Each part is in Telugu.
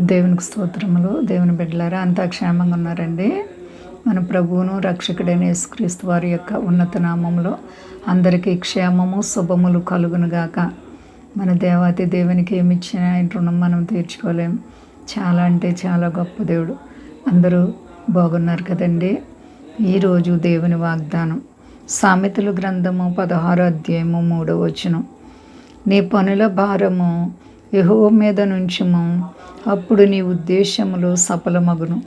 దేవునికి స్తోత్రములు. దేవుని బిడ్డలారా అంతా క్షేమంగా ఉన్నారండి. మన ప్రభువును రక్షకుడైన యేసుక్రీస్తు వారి యొక్క ఉన్నత నామంలో అందరికీ క్షేమము శుభములు కలుగునుగాక మన దేవాతి దేవునికి ఏమి ఇచ్చినా రుణం మనం తీర్చుకోలేం. చాలా అంటే చాలా గొప్ప దేవుడు. అందరూ బాగున్నారు కదండి. ఈరోజు దేవుని వాగ్దానం సామెతలు గ్రంథము పదహారో అధ్యాయము మూడో వచనం. నీ పనుల భారము యహో మీద నుంచుము. అప్పుడు నీ ఉద్దేశములు సఫలమగును.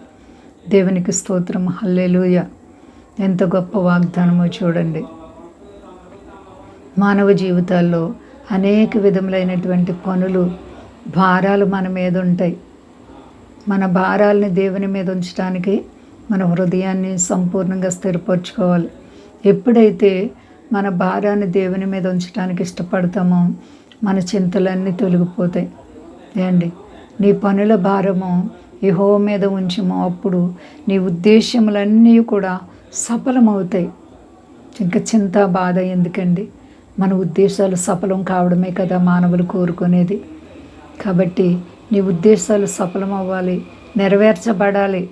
దేవునికి స్తోత్రం. హల్లెలూయ. ఎంత గొప్ప వాగ్దానమో చూడండి. మానవ జీవితాల్లో అనేక విధములైనటువంటి పనులు భారాలు మన మీద ఉంటాయి. మన భారాలని దేవుని మీద ఉంచడానికి మన హృదయాన్ని సంపూర్ణంగా స్థిరపరచుకోవాలి. ఎప్పుడైతే మన భారాన్ని దేవుని మీద ఉంచడానికి ఇష్టపడతామో మన చింతలన్నీ తొలగిపోతాయి. ఏండి నీ పనుల భారము హో మీద ఉంచము. అప్పుడు నీ ఉద్దేశములన్నీ కూడా సఫలమవుతాయి. ఇంకా చింత బాధ ఎందుకండి? మన ఉద్దేశాలు సఫలం కావడమే కదా మానవులు కోరుకునేది. కాబట్టి నీ ఉద్దేశాలు సఫలం అవ్వాలి నెరవేర్చబడాలి.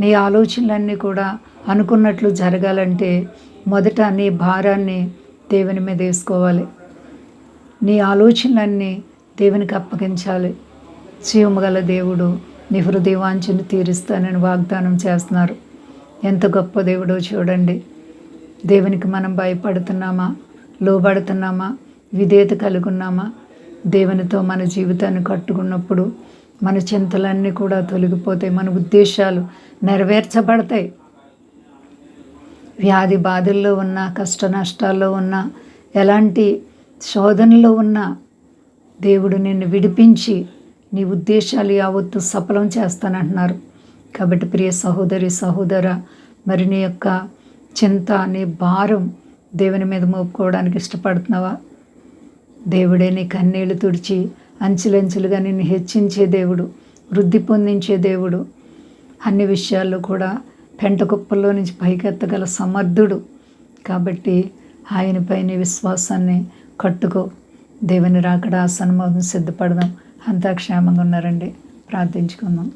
నీ ఆలోచనలన్నీ కూడా అనుకున్నట్లు జరగాలంటే మొదట నీ భారాన్ని దేవుని మీద వేసుకోవాలి. నీ ఆలోచనలన్నీ దేవునికి అప్పగించాలి. జీవముగల దేవుడు నీ హృదయవాంఛను తీరుస్తానని వాగ్దానం చేస్తున్నారు. ఎంత గొప్ప దేవుడో చూడండి. దేవునికి మనం భయపడుతున్నామా? లోబడుతున్నామా? విధేయత కలుగున్నామా? దేవునితో మన జీవితాన్ని కట్టుకున్నప్పుడు మన చింతలన్నీ కూడా తొలగిపోతాయి. మన ఉద్దేశాలు నెరవేర్చబడతాయి. వ్యాధి బాధల్లో ఉన్న కష్ట నష్టాల్లో ఉన్న ఎలాంటి శోధనలో ఉన్న దేవుడు నిన్ను విడిపించి నీ ఉద్దేశాలు యావత్తు సఫలం చేస్తానంటున్నారు. కాబట్టి ప్రియ సహోదరి సహోదర మరి నీ యొక్క చింత నీ భారం దేవుని మీద మోపుకోవడానికి ఇష్టపడుతున్నావా? దేవుడే నీ కన్నీళ్ళు తుడిచి అంచులంచులుగా నిన్ను హెచ్చించే దేవుడు వృద్ధి పొందించే దేవుడు అన్ని విషయాల్లో కూడా పెంట కుప్పల్లో నుంచి పైకెత్తగల సమర్థుడు. కాబట్టి ఆయనపై నీ విశ్వాసాన్ని కట్టుకో. దేవుని రాకడ సన్మోహం సిద్ధపడదాం. అంతా క్షేమంగా ఉన్నారండి ప్రార్థించుకుందాం.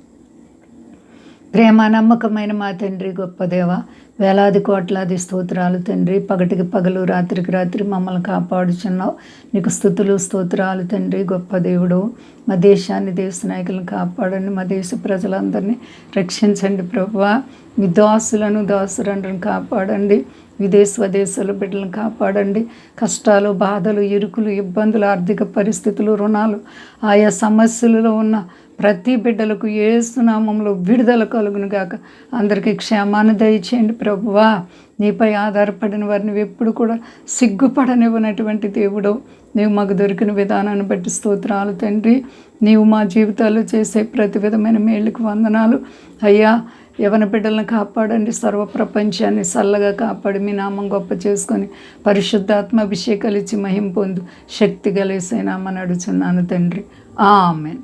ప్రేమ నమ్మకమైన మా తండ్రి గొప్ప దేవ వేలాది కోట్లాది స్తోత్రాలు తండ్రి. పగటికి పగలు రాత్రికి రాత్రి మమ్మల్ని కాపాడుచున్నావు. నీకు స్థుతులు స్తోత్రాలు తండ్రి గొప్ప దేవుడు. మా దేశాన్ని దేశ నాయకులను కాపాడండి. మా దేశ ప్రజలందరినీ రక్షించండి ప్రభువా మీ దాసులను దాసురండ్రని కాపాడండి. విదేశ స్వదేశాల బిడ్డలను కాపాడండి. కష్టాలు బాధలు ఇరుకులు ఇబ్బందులు ఆర్థిక పరిస్థితులు రుణాలు ఆయా సమస్యలలో ఉన్న ప్రతి బిడ్డలకు ఏసునామంలో విడుదల కలుగును గాక. అందరికీ క్షేమాన్ని దయచేయండి ప్రభువా. నీపై ఆధారపడిన వారిని ఎప్పుడు కూడా సిగ్గుపడనివ్వనటువంటి దేవుడు. నీవు మాకు దొరికిన విధానాన్ని బట్టి స్తోత్రాలు తండ్రి. నీవు మా జీవితాల్లో చేసే ప్రతి విధమైన మేళ్ళకి వందనాలు. అయ్యా యవన బిడ్డలను కాపాడండి సర్వ ప్రపంచాన్ని చల్లగా కాపాడి మీ నామం గొప్ప చేసుకొని పరిశుద్ధాత్మ అభిషేకాలు ఇచ్చి మహిం పొందు శక్తి కలిసేనామని అడుచున్నాను తండ్రి. ఆమెన్.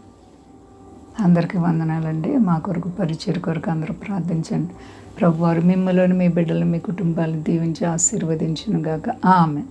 అందరికీ వందనాలండి. మా కొరకు పరిచయ కొరకు అందరూ ప్రార్థించండి. ప్రభువారు మిమ్మల్ని మీ బిడ్డలు మీ కుటుంబాలను దీవించి ఆశీర్వదించును గాక ఆమెన్.